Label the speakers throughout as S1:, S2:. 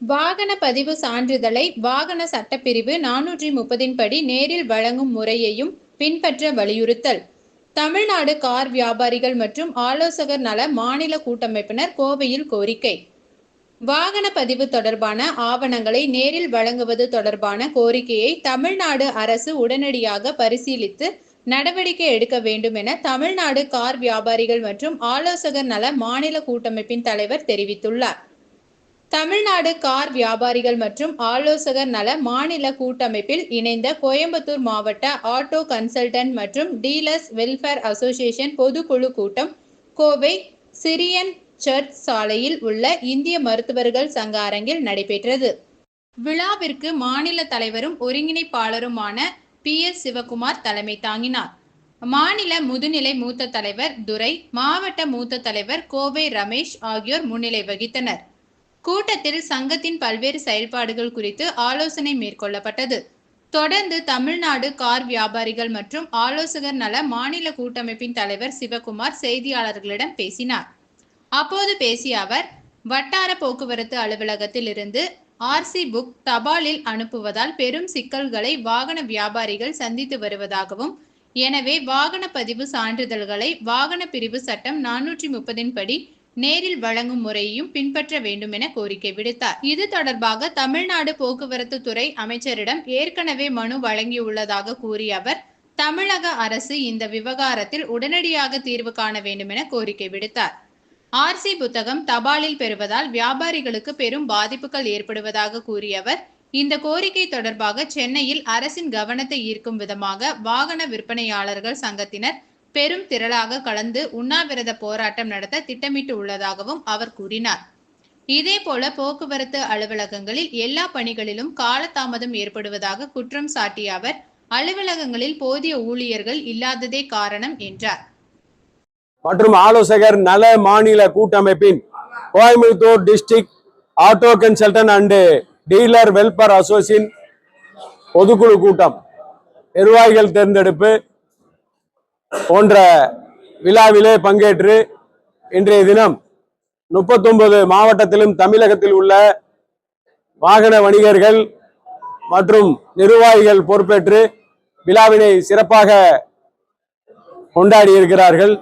S1: வாகன பதிவு சான்றிதழை வாகன சட்டப்பிரிவு நானூற்றி முப்பதின் படி நேரில் வழங்கும் முறையையும் பின்பற்ற வலியுறுத்தல். தமிழ்நாடு கார் வியாபாரிகள் மற்றும் ஆலோசகர் நல மாநில கூட்டமைப்பினர் கோவையில் கோரிக்கை. வாகன பதிவு தொடர்பான ஆவணங்களை நேரில் வழங்குவது தொடர்பான கோரிக்கையை தமிழ்நாடு அரசு உடனடியாக பரிசீலித்து நடவடிக்கை எடுக்க வேண்டும் என தமிழ்நாடு கார் வியாபாரிகள் மற்றும் ஆலோசகர் நல மாநில கூட்டமைப்பின் தலைவர் தெரிவித்துள்ளார். தமிழ்நாடு கார் வியாபாரிகள் மற்றும் ஆலோசகர் நல மாநில கூட்டமைப்பில் இணைந்த கோயம்புத்தூர் மாவட்ட ஆட்டோ கன்சல்டன்ட் மற்றும் டீலர்ஸ் வெல்ஃபேர் அசோசியேஷன் பொதுக்குழு கூட்டம் கோவை சிரியன் சர்ச் சாலையில் உள்ள இந்திய மருத்துவர்கள் சங்க அரங்கில் நடைபெற்றது. விழாவிற்கு மாநில தலைவரும் ஒருங்கிணைப்பாளருமான பி எஸ் சிவகுமார் தலைமை தாங்கினார். மாநில முதுநிலை மூத்த தலைவர் துரை மாவட்ட மூத்த தலைவர் கோவை ரமேஷ் ஆகியோர் முன்னிலை வகித்தனர். கூட்டத்தில் சங்கத்தின் பல்வேறு செயல்பாடுகள் குறித்து ஆலோசனை மேற்கொள்ளப்பட்டது. தொடர்ந்து தமிழ்நாடு கார் வியாபாரிகள் மற்றும் ஆலோசகர் நல மாநில கூட்டமைப்பின் தலைவர் சிவகுமார் செய்தியாளர்களிடம் பேசினார். அப்போது பேசிய அவர் வட்டார போக்குவரத்து அலுவலகத்தில் இருந்து ஆர்சி புக் தபாலில் அனுப்புவதால் பெரும் சிக்கல்களை வாகன வியாபாரிகள் சந்தித்து வருவதாகவும் எனவே வாகன பதிவு சான்றிதழ்களை வாகன பிரிவு சட்டம் நானூற்றி முப்பதின் படி நேரில் வழங்கும் முறையையும் பின்பற்ற வேண்டும் என கோரிக்கை விடுத்தார். இது தொடர்பாக தமிழ்நாடு போக்குவரத்து துறை அமைச்சரிடம் ஏற்கனவே மனு வழங்கியுள்ளதாக கூறிய அவர் தமிழக அரசு இந்த விவகாரத்தில் உடனடியாக தீர்வு காண வேண்டும் என கோரிக்கை விடுத்தார். ஆர்சி புத்தகம் தபாலில் பெறுவதால் வியாபாரிகளுக்கு பெரும் பாதிப்புகள் ஏற்படுவதாக கூறிய அவர் இந்த கோரிக்கை தொடர்பாக சென்னையில் அரசின் கவனத்தை ஈர்க்கும் விதமாக வாகன விற்பனையாளர்கள் சங்கத்தினர் பெரும் திரளாக கலந்து உண்ணாவிரத போராட்டம் நடத்த திட்டமிட்டு உள்ளதாகவும் அவர் கூறினார். இதேபோல போக்குவரத்து அலுவலகங்களில் எல்லா பணிகளிலும் காலதாமதம் ஏற்படுவதாக குற்றம் சாட்டிய அவர் அலுவலகங்களில் போதிய ஊழியர்கள் இல்லாததே காரணம் என்றார்.
S2: மற்றும் ஆலோசகர் நல மாநில கூட்டமைப்பின் Coimbatore district auto consultant and dealer welfare association பொதுக்குழு கூட்டம். நிர்வாகிகள் தேர்ந்தெடுப்பு போன்ற விழாவிலே பங்கேற்று இன்றைய தினம் முப்பத்தொன்பது மாவட்டத்திலும் தமிழகத்தில் உள்ள வாகன வணிகர்கள் மற்றும் நிர்வாகிகள் பொறுப்பேற்று விழாவினை சிறப்பாக கொண்டாடி இருக்கிறார்கள்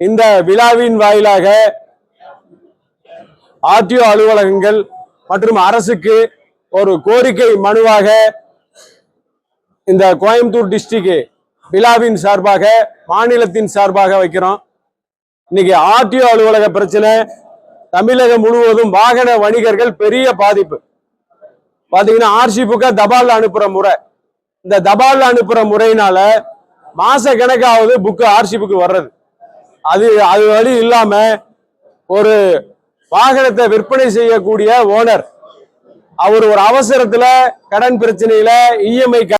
S2: இந்த விழாவின் வாயிலாக ஆர்டிஓ அலுவலகங்கள் மற்றும் அரசுக்கு ஒரு கோரிக்கை மனுவாக இந்த கோயம்புத்தூர் டிஸ்ட்ரிக்ட் விழாவின் சார்பாக மாநிலத்தின் சார்பாக வைக்கிறோம். இன்னைக்கு ஆர்டிஓ அலுவலக பிரச்சனை தமிழகம் முழுவதும் வாகன வணிகர்கள் பெரிய பாதிப்பு. பாத்தீங்கன்னா ஆர்சி புக்கை தபால் அனுப்புற முறை. இந்த தபால் அனுப்புற முறையினால மாச கணக்காவது புக்கு ஆர்சி புக்கு வர்றது. அது அது வழி இல்லாம ஒரு வாகனத்தை விற்பனை செய்யக்கூடிய ஓனர் அவர் ஒரு அவசரத்துல கடன் பிரச்சனையில இஎம்ஐ